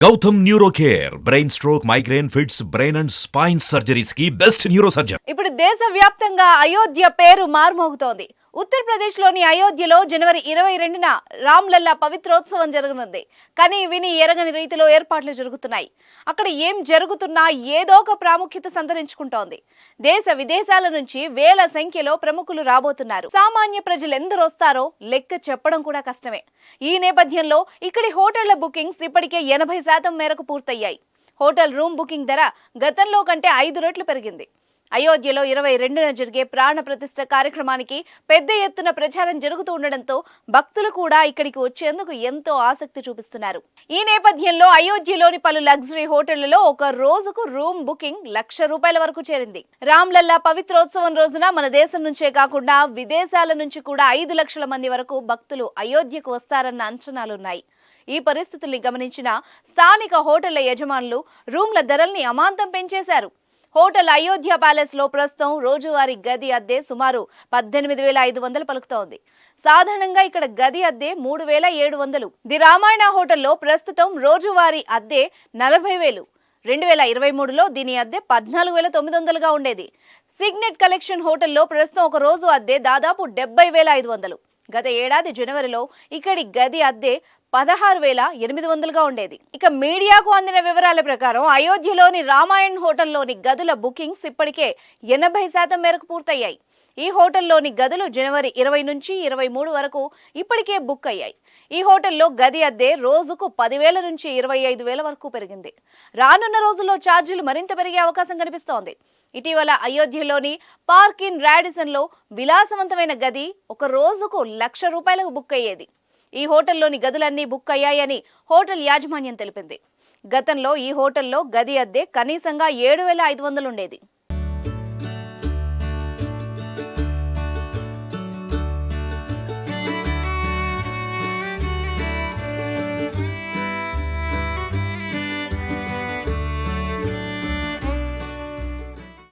Gautam neuro care brain stroke migraine fits brain and spine సర్జరీస్కి best neuro surgeon ఇప్పుడు దేశవ్యాప్తంగా అయోధ్య పేరు మార్మోగుతోంది. ఉత్తరప్రదేశ్లోని అయోధ్యలో జనవరి ఇరవై రెండున రామ్లల్లా పవిత్రోత్సవం జరగనుంది. కానీ విని ఎరగని రీతిలో ఏర్పాట్లు జరుగుతున్నాయి. అక్కడ ఏం జరుగుతున్నా ఏదో ఒక ప్రాముఖ్యత సంతరించుకుంటోంది. దేశ విదేశాల నుంచి వేల సంఖ్యలో ప్రముఖులు రాబోతున్నారు. సామాన్య ప్రజలు ఎందరు వస్తారో లెక్క చెప్పడం కూడా కష్టమే. ఈ నేపథ్యంలో ఇక్కడి హోటళ్ళ బుకింగ్స్ ఇప్పటికే ఎనభై శాతం మేరకు పూర్తయ్యాయి. హోటల్ రూమ్ బుకింగ్ ధర గతంలో కంటే ఐదు రెట్లు పెరిగింది. అయోధ్యలో ఇరవై రెండున జరిగే ప్రాణ ప్రతిష్ఠ కార్యక్రమానికి పెద్ద ఎత్తున ప్రచారం జరుగుతూ ఉండడంతో భక్తులు కూడా ఇక్కడికి వచ్చేందుకు ఎంతో ఆసక్తి చూపిస్తున్నారు. ఈ నేపథ్యంలో అయోధ్యలోని పలు లగ్జరీ హోటళ్ళలో ఒక రోజుకు రూమ్ బుకింగ్ లక్ష రూపాయల వరకు చేరింది. రామ్లల్లా పవిత్రోత్సవం రోజున మన దేశం నుంచే కాకుండా విదేశాల నుంచి కూడా ఐదు లక్షల మంది వరకు భక్తులు అయోధ్యకు వస్తారన్న అంచనాలున్నాయి. ఈ పరిస్థితుల్ని గమనించిన స్థానిక హోటళ్ళ యజమానులు రూమ్ల ధరల్ని అమాంతం పెంచేశారు. హోటల్ అయోధ్య ప్యాలెస్లో ప్రస్తుతం రోజువారీ గది అద్దె సుమారు పద్దెనిమిది వేల ఐదు వందలు పలుకుతోంది. సాధారణంగా ఇక్కడ గది అద్దె మూడు వేల ఏడు వందలు. ది రామాయణ హోటల్లో ప్రస్తుతం రోజువారీ అద్దె నలభై వేలు. రెండు వేల ఇరవై మూడులో దీని అద్దె పద్నాలుగు వేల తొమ్మిది వందలుగా ఉండేది. సిగ్నెట్ కలెక్షన్ హోటల్లో ప్రస్తుతం ఒక రోజు అద్దె దాదాపు డెబ్బై వేల ఐదు వందలు. గత ఏడాది జనవరిలో ఇక్కడి గది అద్దె పదహారు వేల ఎనిమిది వందలుగా ఉండేది. ఇక మీడియాకు అందిన వివరాల ప్రకారం అయోధ్యలోని రామాయణ్ హోటల్లోని గదుల బుకింగ్స్ ఇప్పటికే ఎనభై శాతం మేరకు పూర్తయ్యాయి. ఈ హోటల్లోని గదులు జనవరి ఇరవై నుంచి ఇరవై మూడు వరకు ఇప్పటికే బుక్ అయ్యాయి. ఈ హోటల్లో గది అద్దె రోజుకు పదివేల నుంచి ఇరవై ఐదు వేల వరకు పెరిగింది. రానున్న రోజుల్లో ఛార్జీలు మరింత పెరిగే అవకాశం కనిపిస్తోంది. ఇటీవల అయోధ్యలోని పార్క్ ఇన్ రాడిసన్లో విలాసవంతమైన గది ఒక రోజుకు లక్ష రూపాయలకు బుక్ అయ్యేది. ఈ హోటల్లోని గదులన్నీ బుక్ అయ్యాయని హోటల్ యాజమాన్యం తెలిపింది. గతంలో ఈ హోటల్లో గది అద్దె కనీసంగా ఏడు వేల ఐదు వందలు ఉండేది.